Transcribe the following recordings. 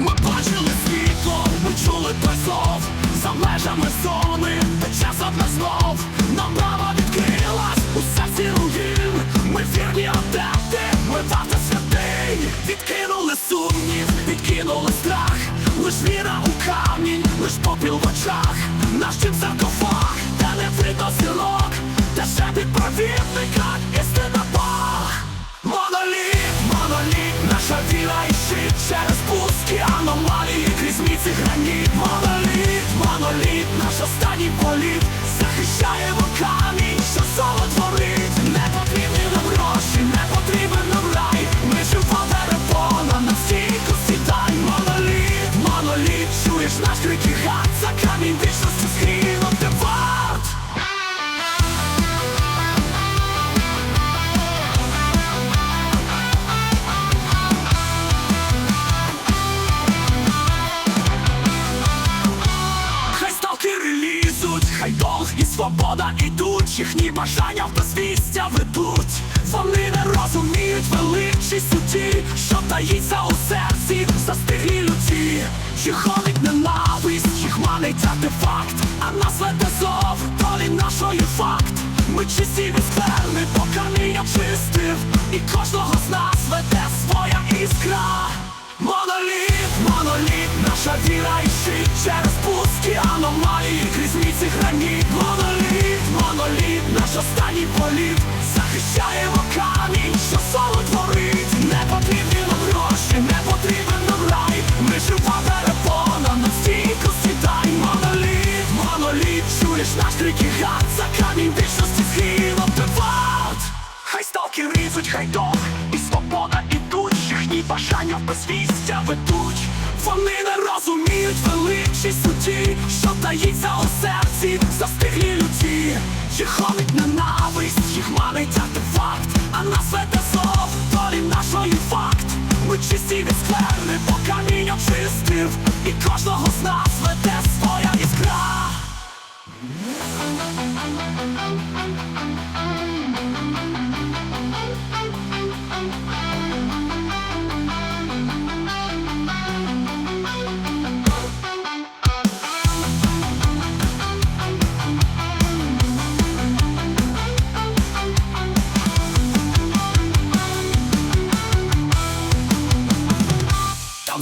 Ми бачили світло, ми чули той зов За межами зони, де час одне знов Нам права відкрилась у серці руїн. Ми вірні адепти, ми варта святий Відкинули сумнів, відкинули страх. Лиш віра у камінь, лиш попіл в очах. Наш чим саркофаг, чуєш наш крик і гад За камінь вічності скріном ти варт Хай сталкери лізуть, хай долг і свобода ідуть, їхні бажання в безвістя ведуть. Вони не розуміють величі суті, що таїться у серці, застиглі люті. Їх гонить ненависть, їх манить артефакт, а нас веде зов, долі нашої факт. Ми чисті від скверни, бо камінь очистив, і кожного з нас веде своя іскра. Моноліт, моноліт, наша віра і щит через пустки аномалії крізь міці граніт Моноліт, моноліт, наш останній політ Хай різуть, хай дох і свобода ідуть, їхні бажання в безвістя ведуть. Вони не розуміють величі суті, що таїться у серці, застиглі люті. Їх гонить ненависть, їх манить артефакт, а нас веде зов, долі нашої факт. Ми чисті від скверни, бо камінь очистив, і кожного з нас веде своя іскра.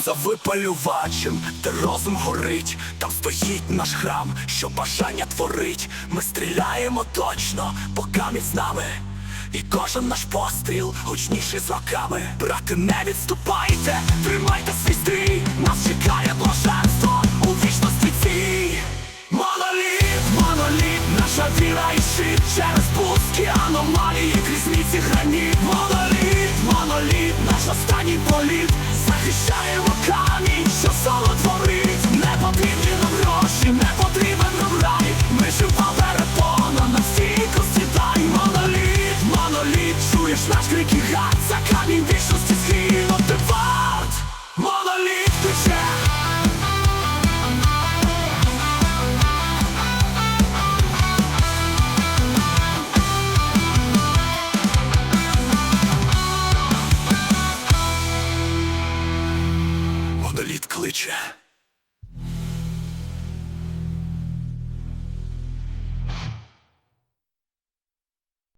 За випалювачем, де розум горить, там стоїть наш храм, що бажання творить. Ми стріляємо точно, бо камінь з нами. І кожен наш постріл гучніший з роками. Брати, не відступайте, тримайте свій стрій, нас чекає блаженство аномалії крізь міці граніт. Моноліт, моноліт, наш останній політ. Захищаємо камінь, що соло творить. Не потрібні нам гроші, не потрібен нам рай. Ми жива перепона на стійкості дай. Моноліт, моноліт, чуєш наш крик